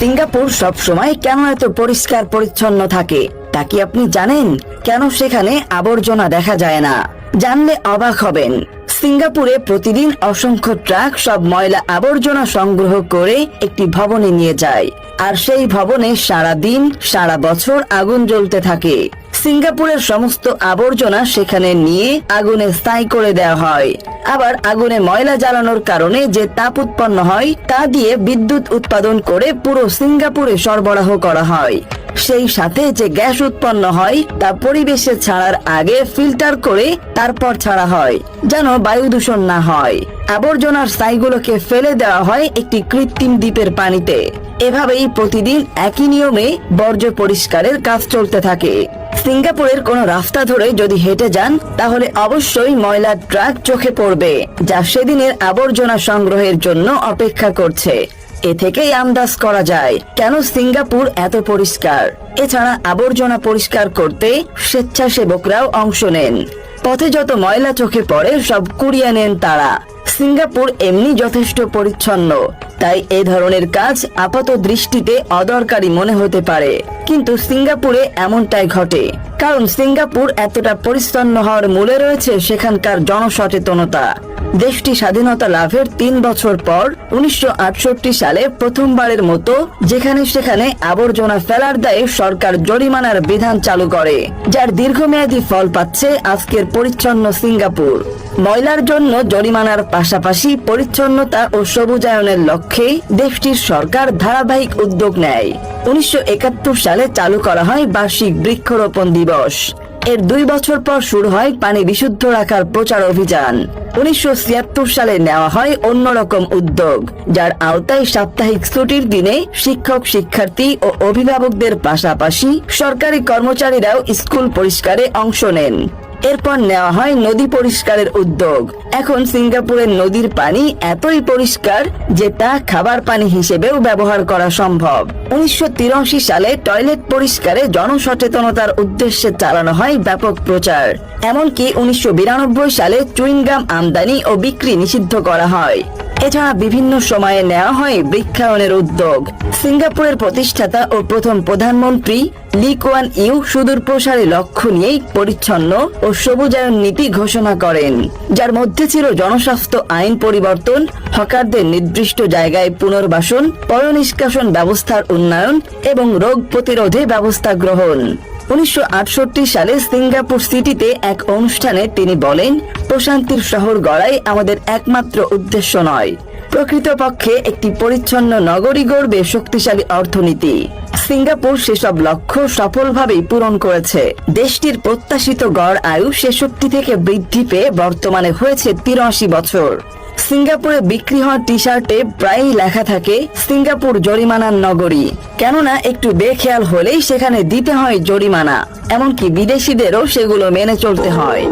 Singapore সবসময় কেন এত পরিষ্কার পরিচ্ছন্ন থাকে? তা কি আপনি জানেন? কেন সেখানে আবর্জনা দেখা যায় না? জানলে অবাক হবেন। সিঙ্গাপুরে প্রতিদিন অসংখ্য ট্রাক সব ময়লা আবর্জনা সংগ্রহ করে একটি ভবনে নিয়ে যায়। আর সেই ভবনে সারা দিন সারা বছর আগুন জ্বলতে থাকে। সিঙ্গাপুরের সমস্ত আবর্জনা সেখানে নিয়ে আগুনে স্থায়ী করে দেওয়া হয়। আবার আগুনে ময়লা জ্বালানোর কারণে যে তাপ উৎপন্ন হয়, তা দিয়ে বিদ্যুৎ উৎপাদন করে পুরো সিঙ্গাপুরে সরবরাহ করা হয়। সেই সাথে যে গ্যাস উৎপন্ন হয়, তা পরিবেশে ছাড়ার আগে ফিল্টার করে তারপর ছাড়া হয়, যেন বায়ু দূষণ না হয়। আবর্জনার ছাইগুলোকে ফেলে দেওয়া হয় একটি কৃত্রিম দ্বীপের পানিতে। এভাবেই প্রতিদিন একই নিয়মে বর্জ্য পরিষ্কারের কাজ চলতে থাকে। সিঙ্গাপুরের কোনো রাস্তা ধরে যদি হেঁটে যান, তাহলে অবশ্যই ময়লার ট্রাক চোখে পড়বে, যা সেদিনের আবর্জনা সংগ্রহের জন্য অপেক্ষা করছে। এ থেকেই আন্দাজ করা যায়, কেন সিঙ্গাপুর এত পরিষ্কার। এছাড়া আবর্জনা পরিষ্কার করতে স্বেচ্ছাসেবকরাও অংশ নেন। পথে যত ময়লা চোখে পড়ে, সব কুড়িয়ে নেন তারা। সিঙ্গাপুর এমনি যথেষ্ট পরিচ্ছন্ন। তাই এ ধরনের কাজ আপাত দৃষ্টিতে অদরকারি মনে হতে পারে। কিন্তু সিঙ্গাপুরে এমনটাই ঘটে। কারণ সিঙ্গাপুর এতটা পরিচ্ছন্ন হওয়ার মূলে রয়েছে সেখানকার জনসচেতনতা। দেশটি স্বাধীনতা লাভের তিন বছর পর উনিশশো আটষট্টি সালে প্রথমবারের মতো যেখানে সেখানে আবর্জনা ফেলার দায়ে সরকার জরিমানার বিধান চালু করে, যার দীর্ঘমেয়াদী ফল পাচ্ছে আজকের পরিচ্ছন্ন সিঙ্গাপুর। ময়লার জন্য জরিমানার পাশাপাশি পরিচ্ছন্নতা ও সবুজায়নের লক্ষ্যে দেশটির সরকার ধারাবাহিক উদ্যোগ নেয়। উনিশশো একাত্তর সালে চালু করা হয় বার্ষিক বৃক্ষরোপণ দিবস। এর দুই বছর পর শুরু হয় পানি বিশুদ্ধ রাখার প্রচার অভিযান। উনিশশো ছিয়াত্তর সালে নেওয়া হয় অন্যরকম উদ্যোগ, যার আওতায় সাপ্তাহিক ছুটির দিনে শিক্ষক, শিক্ষার্থী ও অভিভাবকদের পাশাপাশি সরকারি কর্মচারীরাও স্কুল পরিষ্কারে অংশ নেন। এরপর নেওয়া হয় নদী পরিষ্কারের উদ্যোগ। এখন সিঙ্গাপুরের নদীর পানি এতই পরিষ্কার যে তা খাবার পানি হিসেবেও ব্যবহার করা সম্ভব। উনিশশো তিরাশি সালে টয়লেট পরিষ্কারে জনসচেতনতার উদ্দেশ্যে চালানো হয় ব্যাপক প্রচার। এমনকি উনিশশো বিরানব্বই সালে চুইংগাম আমদানি ও বিক্রি নিষিদ্ধ করা হয়। এছাড়া বিভিন্ন সময়ে নেওয়া হয় বৃক্ষায়নের উদ্যোগ। সিঙ্গাপুরের প্রতিষ্ঠাতা ও প্রথম প্রধানমন্ত্রী লি কোয়ান ইউ সুদূর প্রসারী লক্ষ্য নিয়েই পরিচ্ছন্ন ও সবুজায়ন নীতি ঘোষণা করেন। যার মধ্যে ছিল জনস্বাস্থ্য আইন পরিবর্তন, হকারদের নির্দিষ্ট জায়গায় পুনর্বাসন, পয়নিষ্কাশন ব্যবস্থার উন্নয়ন এবং রোগ প্রতিরোধে ব্যবস্থা গ্রহণ। উনিশশো আটষট্টি সালে সিঙ্গাপুর সিটিতে এক অনুষ্ঠানে তিনি বলেন, প্রশান্তির শহর গড়াই আমাদের একমাত্র উদ্দেশ্য নয়। প্রকৃতপক্ষে একটি পরিচ্ছন্ন নগরী গড়বে শক্তিশালী অর্থনীতি। সিঙ্গাপুর সেসব লক্ষ্য সফলভাবেই পূরণ করেছে। দেশটির প্রত্যাশিত গড় আয়ু ছেষট্টি থেকে বৃদ্ধি পেয়ে বর্তমানে হয়েছে তিরাশি বছর। সিঙ্গাপুরে বিক্রি হওয়া টি শার্টে প্রায়ই লেখা থাকে, সিঙ্গাপুর জরিমানার নগরী। কেননা, একটু বেখেয়াল হলেই সেখানে দিতে হয় জরিমানা। এমনকি বিদেশিদেরও সেগুলো মেনে চলতে হয়।